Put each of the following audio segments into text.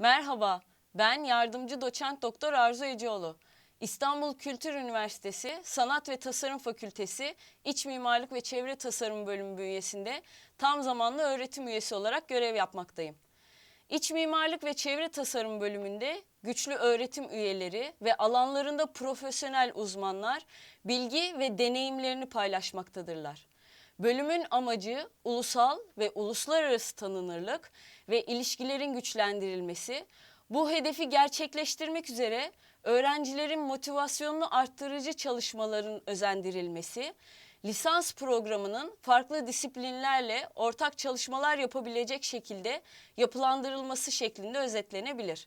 Merhaba, ben yardımcı doçent doktor Arzu Eceoğlu. İstanbul Kültür Üniversitesi Sanat ve Tasarım Fakültesi İç Mimarlık ve Çevre Tasarım Bölümü bünyesinde tam zamanlı öğretim üyesi olarak görev yapmaktayım. İç Mimarlık ve Çevre Tasarım bölümünde güçlü öğretim üyeleri ve alanlarında profesyonel uzmanlar bilgi ve deneyimlerini paylaşmaktadırlar. Bölümün amacı ulusal ve uluslararası tanınırlık ve ilişkilerin güçlendirilmesi. Bu hedefi gerçekleştirmek üzere öğrencilerin motivasyonunu arttırıcı çalışmaların özendirilmesi, lisans programının farklı disiplinlerle ortak çalışmalar yapabilecek şekilde yapılandırılması şeklinde özetlenebilir.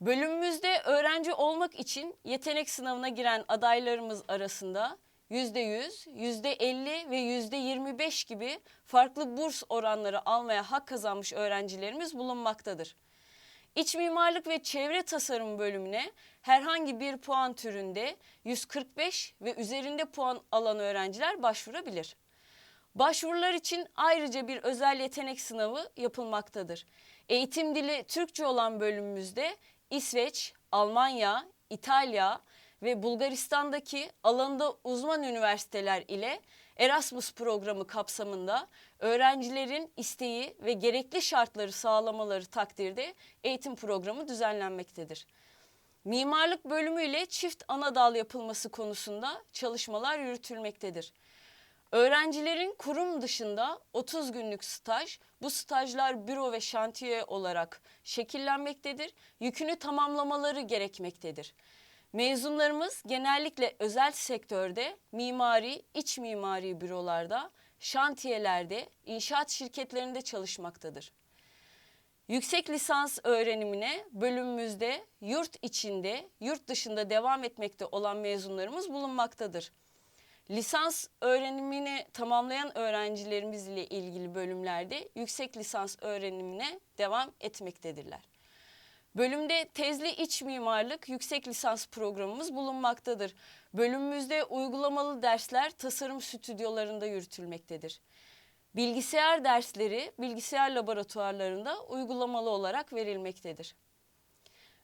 Bölümümüzde öğrenci olmak için yetenek sınavına giren adaylarımız arasında %100, %50 ve %25 gibi farklı burs oranları almaya hak kazanmış öğrencilerimiz bulunmaktadır. İç mimarlık ve çevre tasarım bölümüne herhangi bir puan türünde 145 ve üzerinde puan alan öğrenciler başvurabilir. Başvurular için ayrıca bir özel yetenek sınavı yapılmaktadır. Eğitim dili Türkçe olan bölümümüzde İsveç, Almanya, İtalya ve Bulgaristan'daki alanında uzman üniversiteler ile Erasmus programı kapsamında öğrencilerin isteği ve gerekli şartları sağlamaları takdirde eğitim programı düzenlenmektedir. Mimarlık bölümü ile çift ana dal yapılması konusunda çalışmalar yürütülmektedir. Öğrencilerin kurum dışında 30 günlük staj, bu stajlar büro ve şantiye olarak şekillenmektedir. Yükünü tamamlamaları gerekmektedir. Mezunlarımız genellikle özel sektörde mimari, iç mimari bürolarda, şantiyelerde, inşaat şirketlerinde çalışmaktadır. Yüksek lisans öğrenimine bölümümüzde yurt içinde, yurt dışında devam etmekte olan mezunlarımız bulunmaktadır. Lisans öğrenimini tamamlayan öğrencilerimizle ilgili bölümlerde yüksek lisans öğrenimine devam etmektedirler. Bölümde tezli iç mimarlık yüksek lisans programımız bulunmaktadır. Bölümümüzde uygulamalı dersler tasarım stüdyolarında yürütülmektedir. Bilgisayar dersleri bilgisayar laboratuvarlarında uygulamalı olarak verilmektedir.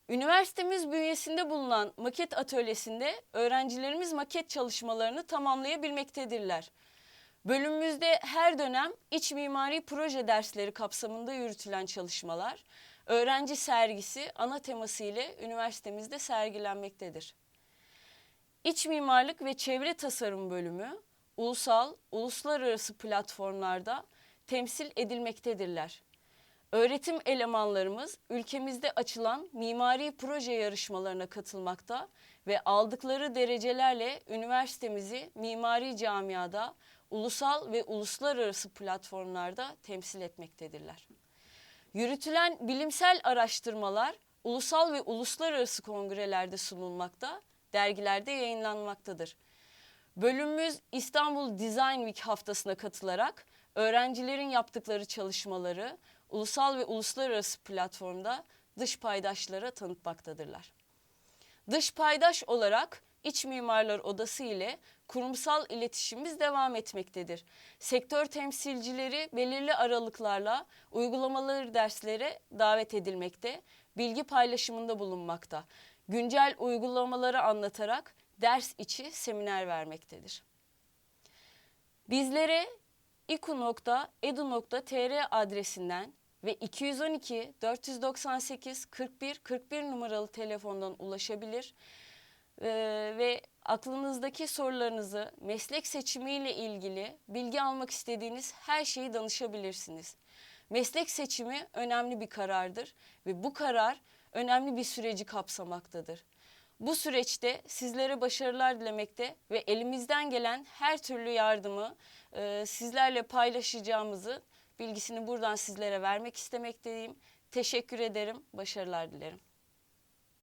Üniversitemiz bünyesinde bulunan maket atölyesinde öğrencilerimiz maket çalışmalarını tamamlayabilmektedirler. Bölümümüzde her dönem iç mimari proje dersleri kapsamında yürütülen çalışmalar, öğrenci sergisi ana teması ile üniversitemizde sergilenmektedir. İç mimarlık ve çevre tasarım bölümü ulusal, uluslararası platformlarda temsil edilmektedirler. Öğretim elemanlarımız ülkemizde açılan mimari proje yarışmalarına katılmakta ve aldıkları derecelerle üniversitemizi mimari camiada ulusal ve uluslararası platformlarda temsil etmektedirler. Yürütülen bilimsel araştırmalar ulusal ve uluslararası kongrelerde sunulmakta, dergilerde yayınlanmaktadır. Bölümümüz İstanbul Design Week haftasına katılarak öğrencilerin yaptıkları çalışmaları ulusal ve uluslararası platformda dış paydaşlara tanıtmaktadırlar. Dış paydaş olarak İç Mimarlar Odası ile kurumsal iletişimimiz devam etmektedir. Sektör temsilcileri belirli aralıklarla uygulamaları derslere davet edilmekte, bilgi paylaşımında bulunmakta. Güncel uygulamaları anlatarak ders içi seminer vermektedir. Bizlere iku.edu.tr adresinden ve 212 498 41 41 numaralı telefondan ulaşabilir Ee, ve aklınızdaki sorularınızı meslek seçimiyle ilgili bilgi almak istediğiniz her şeyi danışabilirsiniz. Meslek seçimi önemli bir karardır ve bu karar önemli bir süreci kapsamaktadır. Bu süreçte sizlere başarılar dilemekte ve elimizden gelen her türlü yardımı e, sizlerle paylaşacağımızı bilgisini buradan sizlere vermek istemekteyim. Teşekkür ederim, başarılar dilerim.